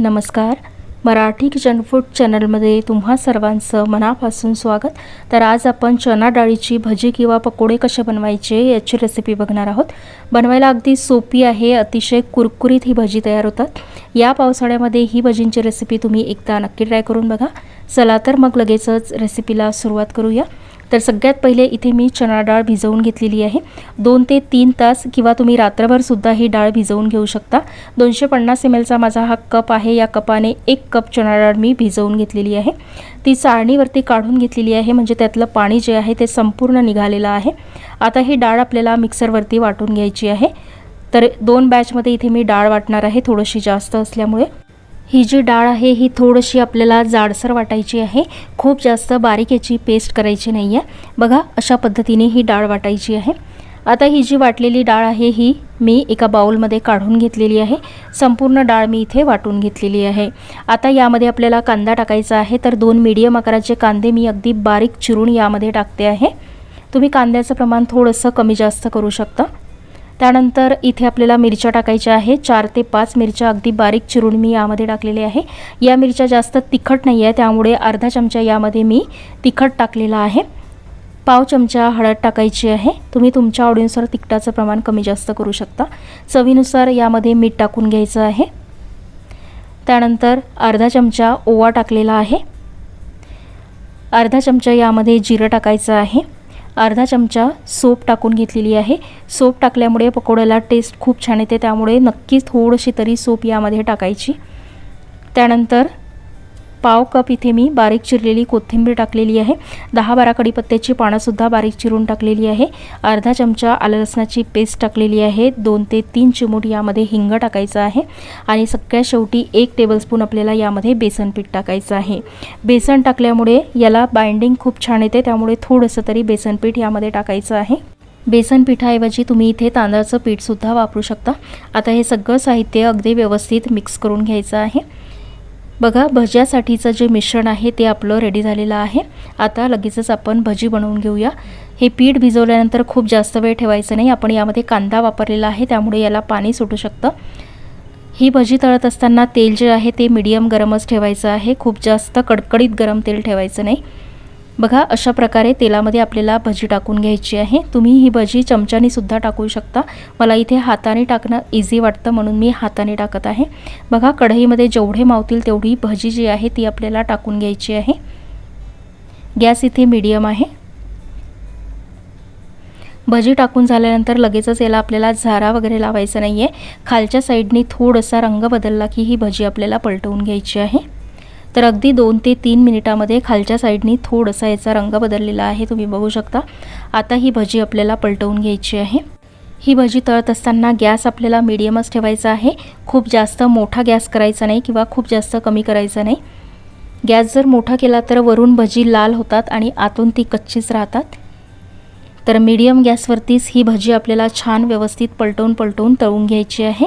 नमस्कार. Marathi kitchen food चॅनलमध्ये तुम्हा सर्वांचं मनापासून स्वागत. तर आज आपण चना डाळीची भजी किंवा पकोडे कसे बनवायचे याची रेसिपी बघणार आहोत. बनवायला अगदी सोपी आहे अतिशय कुरकुरीत ही भजी तयार होतात. या पावसाळ्यामध्ये ही भजींची रेसिपी तुम्ही एकदा नक्की ट्राय करून बघा. चला तर मग लगेचच रेसिपीला सुरुवात करूया. तर सगळ्यात पहिले इथे मी चणा डाळ भिजवून घेतलेली आहे. दोन ते तीन तास किंवा तुम्ही रात्रभरसुद्धा ही डाळ भिजवून घेऊ शकता. दोनशे पन्नास एम एलचा माझा हा कप आहे. या कपाने एक कप चणा डाळ मी भिजवून घेतलेली आहे. ती चाळणीवरती काढून घेतलेली आहे. म्हणजे त्यातलं पाणी जे आहे ते संपूर्ण निघालेलं आहे. आता ही डाळ आपल्याला मिक्सरवरती वाटून घ्यायची आहे. तर दोन बॅचमध्ये इथे मी डाळ वाटणार आहे थोडीशी जास्त असल्यामुळे. ही जी डाळ आहे ही थोडीशी आपल्याला जाडसर वाटायची आहे. खूप जास्त बारीक याची पेस्ट करायची नाही आहे बघा अशा पद्धतीने ही डाळ वाटायची आहे. आता ही जी वाटलेली डाळ आहे ही मी एका बाउलमध्ये काढून घेतलेली आहे. संपूर्ण डाळ मी इथे वाटून घेतलेली आहे. आता यामध्ये आपल्याला कांदा टाकायचा आहे तर दोन मीडियम आकाराचे कांदे मी अगदी बारीक चिरून यामध्ये टाकते आहे. तुम्ही कांद्याचं प्रमाण थोडंसं कमी जास्त करू शकता. त्यानंतर इथे आपल्याला मिरच्या टाकायच्या आहे चार ते पाच मिरच्या अगदी बारीक चिरून मी यामध्ये टाकलेले आहे. या मिरच्या जास्त तिखट नाही आहे त्यामुळे अर्धा चमचा यामध्ये मी तिखट टाकलेला आहे. पाव चमचा हळद टाकायची आहे. तुम्ही तुमच्या आवडीनुसार तिखटाचं प्रमाण कमी जास्त करू शकता. चवीनुसार यामध्ये मीठ टाकून घ्यायचं आहे. त्यानंतर अर्धा चमचा ओवा टाकलेला आहे. अर्धा चमचा यामध्ये जिरं टाकायचं आहे. अर्धा चमचा सोप टाकून घेतलेली आहे. सोप टाकल्यामुळे पकोड्याला टेस्ट खूप छान येते. त्यामुळे नक्कीच थोडीशी तरी सोप यामध्ये टाकायची. त्यानंतर पाव कप इथे मी बारीक चिरलेली कोथिंबीर टाकलेली आहे. दहा बारा कडीपत्त्याची पानंसुद्धा बारीक चिरून टाकलेली आहे. अर्धा चमचा आलं लसणाची पेस्ट टाकलेली आहे. दोन ते तीन चिमूट यामध्ये हिंग टाकायचं आहे. आणि सगळ्यात शेवटी एक टेबलस्पून आपल्याला यामध्ये बेसन पीठ टाकायचं आहे. बेसन टाकल्यामुळे याला बाइंडिंग खूप छान येते. त्यामुळे थोडंसं तरी बेसन पीठ यामध्ये टाकायचं आहे. बेसन पिठाऐवजी तुम्ही इथे तांदळाचं पीठसुद्धा वापरू शकता. आता हे सगळं साहित्य अगदी व्यवस्थित मिक्स करून घ्यायचं आहे. बघा भज्यासाठीचं जे मिश्रण आहे ते आपलं रेडी झालेलं आहे. आता लगेचच आपण भजी बनवून घेऊया. हे पीठ भिजवल्यानंतर खूप जास्त वेळ ठेवायचं नाही. आपण यामध्ये कांदा वापरलेला आहे त्यामुळे याला पाणी सुटू शकतं. ही भजी तळत असताना तेल जे आहे ते मीडियम गरमच ठेवायचं आहे. खूप जास्त कडकडीत गरम तेल ठेवायचं नाही. बघा अशा प्रकारे तेलामध्ये आपल्याला भजी टाकून घ्यायची आहे. तुम्ही ही भजी चमच्याने सुद्धा टाकू शकता. मला इथे हाताने टाकणं इझी वाटतं म्हणून मी हाताने टाकत आहे. बघा कढईमध्ये जेवढे मावतील तेवढी भजी जी आहे ती आपल्याला टाकून घ्यायची आहे. गॅस इथे मीडियम आहे. भजी टाकून झाल्यानंतर लगेचच याला आपल्याला झारा वगैरे लावायचा नाही आहे खालच्या साईडनी थोडासा रंग बदलला की ही भजी आपल्याला पलटवून घ्यायची आहे. तर अगदी दोन ते तीन मिनिटामध्ये खालच्या साईडनी थोडासा याचा रंग बदललेला आहे तुम्ही बघू शकता. आता ही भजी आपल्याला पलटवून घ्यायची आहे. ही भजी तळत असताना गॅस आपल्याला मीडियमच ठेवायचा आहे. खूप जास्त मोठा गॅस करायचा नाही किंवा खूप जास्त कमी करायचा नाही. गॅस जर मोठा केला तर वरून भजी लाल होतात आणि आतून ती कच्चीच राहतात. तर मीडियम गॅसवरतीच ही भजी आपल्याला छान व्यवस्थित पलटवून पलटवून तळून घ्यायची आहे.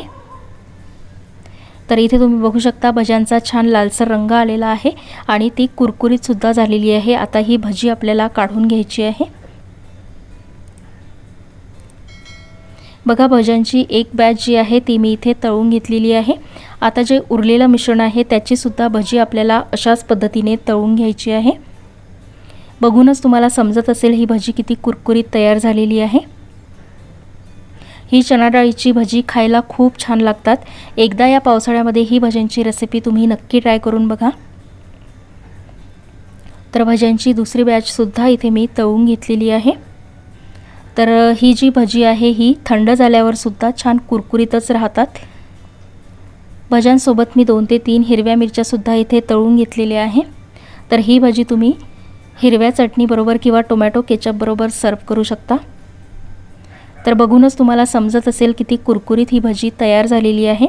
तर इथे तुम्ही बघू शकता भज्यांचा छान लालसर रंग आलेला आहे आणि ती कुरकुरीतसुद्धा झालेली आहे. आता ही भजी आपल्याला काढून घ्यायची आहे. बघा भज्यांची एक बॅच जी आहे ती मी इथे तळून घेतलेली आहे. आता जे उरलेलं मिश्रण आहे त्याचीसुद्धा भजी आपल्याला अशाच पद्धतीने तळून घ्यायची आहे. बघूनच तुम्हाला समजत असेल ही भजी किती कुरकुरीत तयार झालेली आहे. ही चणा डाळीची भजी खायला खूप छान लागतात. एकदा या पावसाळ्यामध्ये ही भज्यांची रेसिपी तुम्ही नक्की ट्राय करून बघा. तर भज्यांची दुसरी बॅचसुद्धा इथे मी तळून घेतलेली आहे. तर ही जी भजी आहे ही थंड झाल्यावरसुद्धा छान कुरकुरीतच राहतात. भज्यांसोबत मी दोन ते तीन हिरव्या मिरच्यासुद्धा इथे तळून घेतलेल्या आहे. तर ही भजी तुम्ही हिरव्या चटणीबरोबर किंवा टोमॅटो केचपबरोबर सर्व करू शकता. तर बघूनच तुम्हाला समजत असेल किती कुरकुरीत ही भजी तयार झालेली आहे.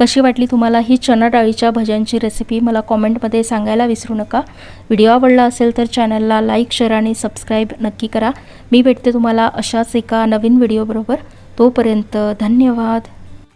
कशी वाटली तुम्हाला ही चणा डाळीच्या भज्यांची रेसिपी मला कॉमेंटमध्ये सांगायला विसरू नका. व्हिडिओ आवडला असेल तर चॅनलला लाईक शेअर आणि सबस्क्राईब नक्की करा. मी भेटते तुम्हाला अशाच एका नवीन व्हिडिओबरोबर तोपर्यंत धन्यवाद.